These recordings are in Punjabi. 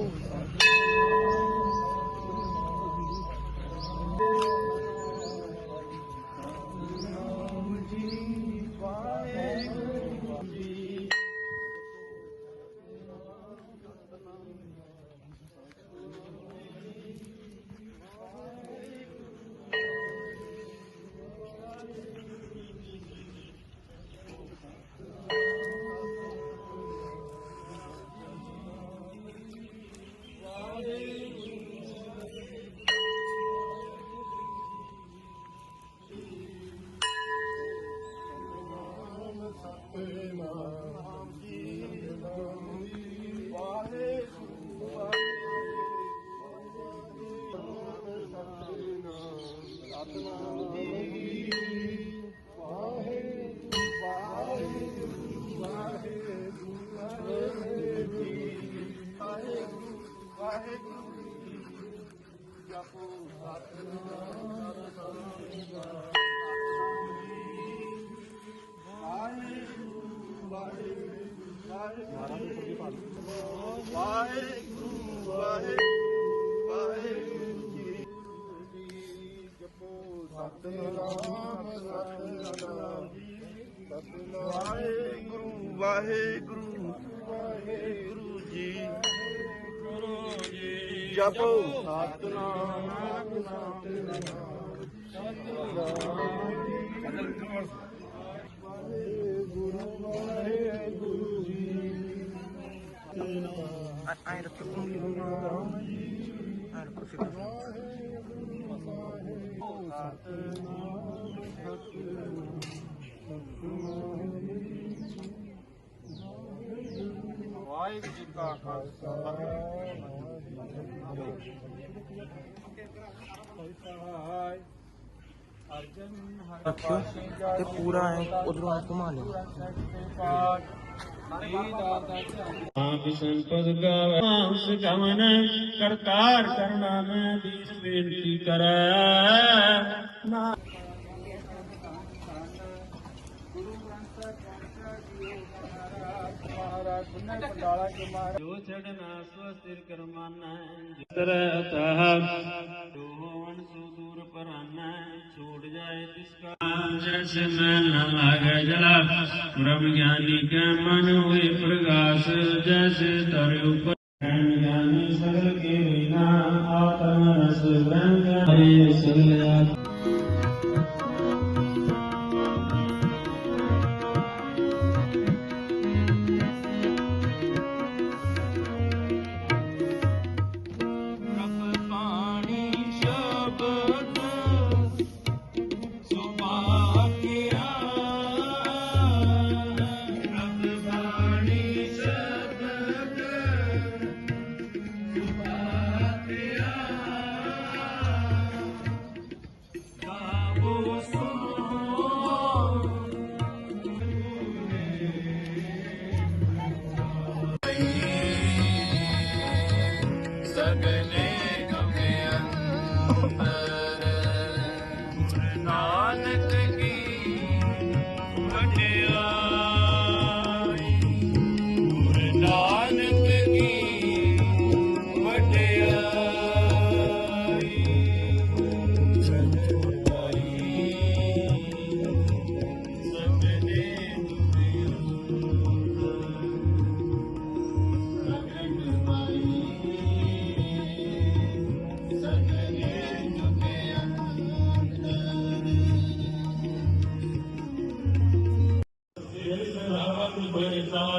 ਵਾਹਿਗੁਰੂ ਸਤਨਾਮ ਸਤਨਾਮ ਵਾਹਿਗੁਰੂ ਵਾਹਿਗੁਰੂ ਵਾਹਿਗੁਰੂ ਜੀ ਗੁਰੂ ਜੀ ਜਪੋ ਸਤਨਾਮ ਵਾਹਿਗੁਰੂ ਵਾਹਿਗੁਰੂ ਜੀ ਆਏ ਰੱਖੋ ਆਏ ਰੱਖੋ ਵਾਹਿਗੁਰੂ ਜੀ ਕਾ ਖਾਲਸਾ ਰੱਖਿਓ ਤੇ ਪੂਰਾ ਹੈ ਉਧਰੋਂ ਐ ਘੁਮਾ ਲਿਓ। ਆਪ ਸੰਪਦ ਗਾਵੇ ਹੰਸ ਗਮਨ ਕਰਤਾਰ ਕਰਨਾ ਮੈਂ ਦੀਨ ਬੇਨਤੀ ਕਰੈ ਨਾ ਮਹਾਰਾਜ ਸੁਨੈ ਪੰਡਾਲਾ ਕੇ ਮਹਾਰਾਜ ਜੋ ਜਸ ਮੈਂ ਨ ਜਲਾ ਬ੍ਰਹਮ ਗਿਆਨੀ ਕੈ ਮਨ ਹੋਏ ਪ੍ਰਗਾਸ ਜਸ ਤਰ ਉਪਰ Oh.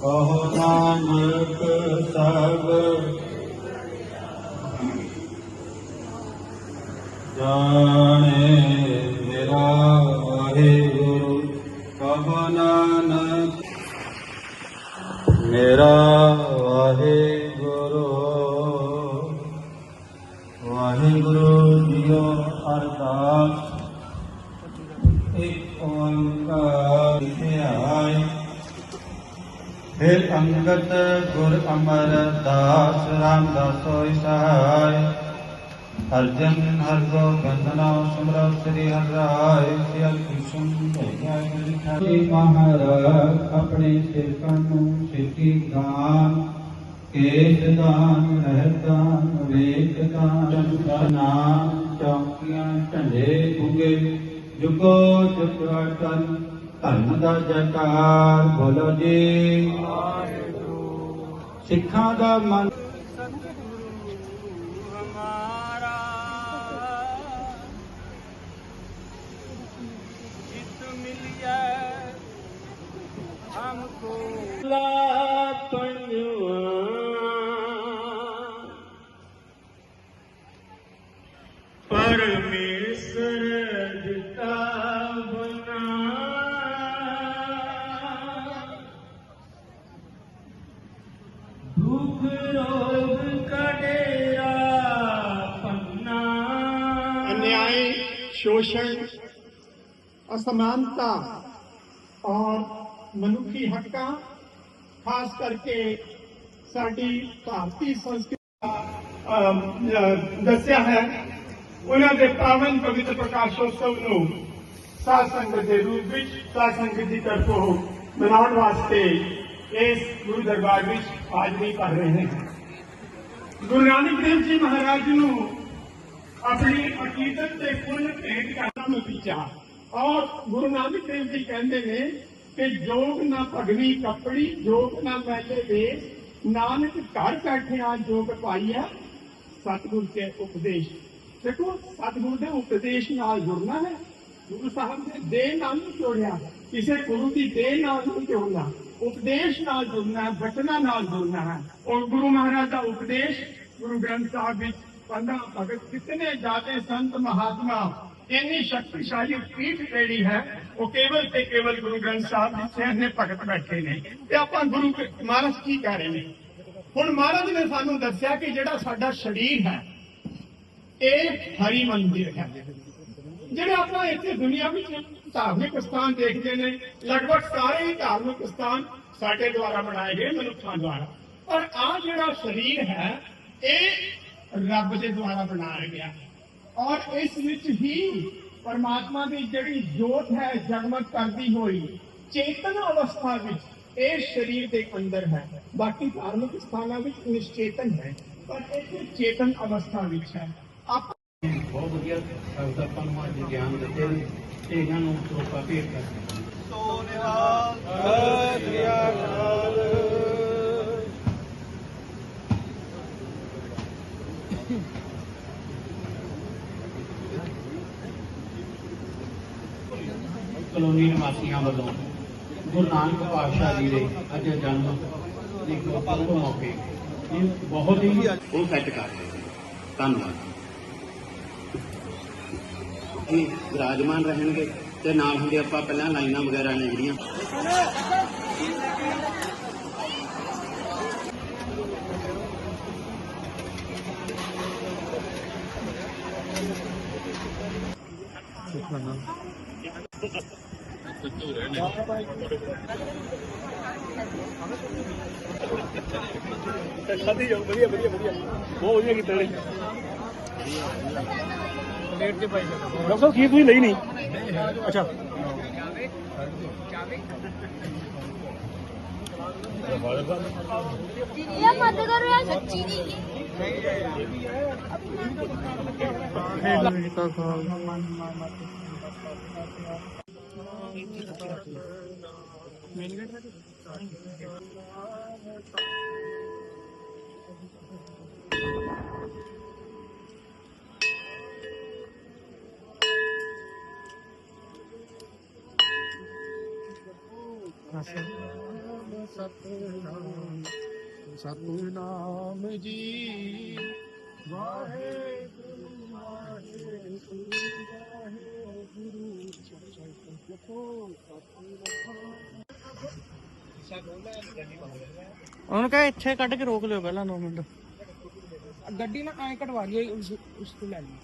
ਕਹੋ ਨਾਨਕ ਸਭ। ਜਾਣੇ ਮੇਰਾ ਵਾਹਿਗੁਰੂ ਕਹੋ ਅੰਗਦ ਗੁਰ ਅਮਰ ਦਾਸ ਰਾਮਦਾਸ ਹੋਇ ਸਹਾਇ ਅਰਜਨ ਹਰ ਗੋਬਿੰਦ ਨਾਮ ਸਿਮਰੋ ਸ੍ਰੀ ਹਰਿ ਰਾਇ ਸਿਆਲ ਕ੍ਰਿਸ਼ਨ ਭਈਆ ਗੁਰੂ ਮਹਾਰਾਜ ਆਪਣੇ ਸਿਰਕਾਂ ਨੂੰ ਸਿੱਧੀ ਗਾਨ ਕੇਤ ਦਾਨ ਰਹਿਤਾਨ ਵੇਦ ਦਾਨ ਨਾਮ। ਚੌਕੀਆਂ ਢੰਡੇ ਗੁੰਗੇ। ਜੁਗੋ ਜੁਗ ਅਟਲ ਧਰਮ ਦਾ ਜੈਕਾਰ ਬੋਲੋ ਜੀ ਸਿੱਖਾਂ ਦਾ ਮਨ हमारा चित मिल जाए हमको शोषण असमानता और ਮਨੁੱਖੀ ਹੱਕਾਂ ਖਾਸ ਕਰਕੇ ਸਾਡੀ ਭਾਰਤੀ ਸੰਸਕ੍ਰਿਤੀ ਦਾ, ਅਮ, ਅ, ਦੱਸਿਆ ਹੈ ਉਹਨਾਂ ਦੇ ਪਾਵਨ ਪਵਿੱਤਰ ਪ੍ਰਕਾਸ਼ੋਤਸਵ ਨੂੰ ਸਾਧ ਸੰਗਤ ਦੇ ਰੂਪ ਵਿੱਚ ਸਾਧ ਸੰਗਤ ਦੀ ਤਰਫੋਂ ਮਨਾਉਣ ਵਾਸਤੇ ਇਸ ਗੁਰੂ ਦਰਬਾਰ ਵਿੱਚ ਹਾਜ਼ਰੀ ਭਰ ਰਹੇ ਹਾਂ ਗੁਰੂ ਨਾਨਕ ਦੇਵ ਜੀ ਮਹਾਰਾਜ ਨੂੰ ਆਪਣੀ ਅਕੀਦਤ ਤੇ ਫੁੱਲ ਭੇਟ ਕਰਨਾ ਨਤੀਜਾ। ਔਰ ਗੁਰੂ ਨਾਨਕ ਦੇਵ ਜੀ ਕਹਿੰਦੇ ਨੇ ਕਿ ਜੋਗ ਨਾ ਭਗਵੀ ਕੱਪੜੀ, ਜੋਗ ਨਾ ਮੈਲੇ ਵੇ। ਨਾਨਕ ਘਰ ਬੈਠਿਆ ਜੋਗ ਪਾਈਆ। ਸਤਿਗੁਰ ਕੇ ਉਪਦੇਸ਼। ਦੇਖੋ, ਸਤਿਗੁਰ ਦੇ ਉਪਦੇਸ਼ ਨਾਲ ਜੁੜਨਾ ਹੈ। ਗੁਰੂ ਸਾਹਿਬ ਦੇ ਦੇਹ ਨਾਲ ਨਹੀਂ ਜੋੜਿਆ। ਕਿਸੇ ਗੁਰੂ ਦੀ ਦੇਹ ਨਾਲ ਨਹੀਂ ਜੋੜਨਾ। ਉਪਦੇਸ਼ ਨਾਲ ਜੁੜਨਾ ਹੈ, ਬਚਨਾਂ ਨਾਲ ਜੁੜਨਾ ਹੈ। ਔਰ ਗੁਰੂ ਮਹਾਰਾਜ ਦਾ ਉਪਦੇਸ਼ ਗੁਰੂ ਗ੍ਰੰਥ ਸਾਹਿਬ ਵਿੱਚ ਪੰਦਾ ਭਗਤ ਕਿਤਨੇ ਜਾਤੇ ਸੰਤ ਮਹਾਤਮਾ, ਇੰਨੀ ਸ਼ਕਤੀਸ਼ਾਲੀ ਪੀਠ ਜਿਹੜੀ ਹੈ, ਉਹ ਕੇਵਲ ਤੇ ਕੇਵਲ ਗੁਰੂ ਗ੍ਰੰਥ ਸਾਹਿਬ ਵਿੱਚ ਸਿਆਣੇ ਭਗਤ ਬੈਠੇ ਨੇ। ਤੇ ਆਪਾਂ ਗੁਰੂ ਮਹਾਰਾਜ ਕੀ ਕਹਿ ਰਹੇ ਨੇ? ਹੁਣ ਮਹਾਰਾਜ ਨੇ ਸਾਨੂੰ ਦੱਸਿਆ ਕਿ ਜਿਹੜਾ ਸਾਡਾ ਸਰੀਰ ਹੈ, ਇਹ ਹਰੀ ਮੰਦਿਰ ਹੈ। ਜਿਹੜੇ ਆਪਾਂ ਇੱਥੇ ਦੁਨੀਆ ਵਿੱਚ ਧਾਰਮਿਕ ਸਥਾਨ ਦੇਖਦੇ ਨੇ, ਲਗਭਗ ਸਾਰੇ ਹੀ ਧਾਰਮਿਕ ਸਥਾਨ ਸਾਡੇ ਦੁਆਰਾ ਬਣਾਏ ਗਏ ਮਨੁੱਖਾਂ ਦੁਆਰਾ। ਪਰ ਆ ਜਿਹੜਾ ਸਰੀਰ ਹੈ, ਇਹ ਰੱਬ ਦੇ ਦੁਆਰਾ ਬਣਾਇਆ ਗਿਆ ਔਰ ਇਸ ਵਿੱਚ ਹੀ ਪਰਮਾਤਮਾ ਦੀ ਜਿਹੜੀ ਜੋਤ ਹੈ ਜਗਮਗ ਕਰਦੀ ਹੋਈ ਚੇਤਨ ਅਵਸਥਾ ਵਿੱਚ ਇਹ ਸਰੀਰ ਦੇ ਅੰਦਰ ਹੈ। ਬਾਕੀ ਧਾਰਮਿਕ ਸਥਾਨਾਂ ਵਿੱਚ ਨਿਸ਼ਚੇਤਨ ਹੈ ਪਰ ਇਹ ਚੇਤਨ ਅਵਸਥਾ ਵਿੱਚ ਹੈ। ਆਪਾਂ ਬਹੁਤ ਵਧੀਆ ਆਪਾਂ ਨੂੰ ਅੱਜ ਗਿਆਨ ਦਿੱਤੇ ਨੇ ਤੇ ਇਹਨਾਂ ਨੂੰ ਲੋਕਾਂ ਭੇਟ ਕਰਦੇ ਹਾਂ। ਕਲੋਨੀ ਨਿਵਾਸੀਆਂ ਵੱਲੋਂ ਗੁਰੂ ਨਾਨਕ ਪਾਤਸ਼ਾਹ ਜੀ ਦੇ ਅੱਜ ਜਨਮ ਦੇ ਗੁਰਪੁਰਬ ਮੌਕੇ ਇਹ ਬਹੁਤ ਹੀ ਉਹ ਸੈੱਟ ਕਰ ਧੰਨਵਾਦ ਇਹ ਵਿਰਾਜਮਾਨ ਰਹਿਣਗੇ ਤੇ ਨਾਲ ਹੁੰਦੇ ਆਪਾਂ ਪਹਿਲਾਂ ਲਾਈਨਾਂ ਵਗੈਰਾ ਨੇ ਜਿਹੜੀਆਂ। ਖਾਦੀ ਜਾਓ ਵਧੀਆ ਵਧੀਆ ਵਧੀਆ ਬਹੁਤ ਵਧੀਆ ਕੀਤਾ ਜੀ ਪਲੇਟ ਤੇ ਪਾਈ ਡਾਕਟਰ ਸਾਹਿਬ ਕੀ ਤੁਸੀਂ ਲਈ ਨਹੀਂ? ਅੱਛਾ। ਯਾ ਮਤ ਕਰੋ ਯਾਰ ਸੱਚੀ ਨਹੀਂ ਨਹੀਂ ਜੀ ਜੀ ਜੀ ਜੀ ਮੇਨ ਗੇਟ ਤੇ ਸਤਨਾਮ ਸਤਨਾਮ ਜੀ ਵਾਹਿਗੁਰੂ ਉਹਨੂੰ ਕਹੇ ਇੱਥੇ ਕੱਢ ਕੇ ਰੋਕ ਲਿਓ ਪਹਿਲਾਂ 9 ਮਿੰਟ ਗੱਡੀ ਨਾ ਐ ਕਟਵਾ ਲਈ ਉਸ ਉਸ ਤੋਂ ਲੈ ਲਈ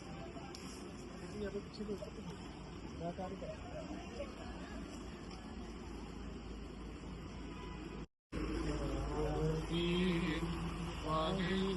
ਆਗੇ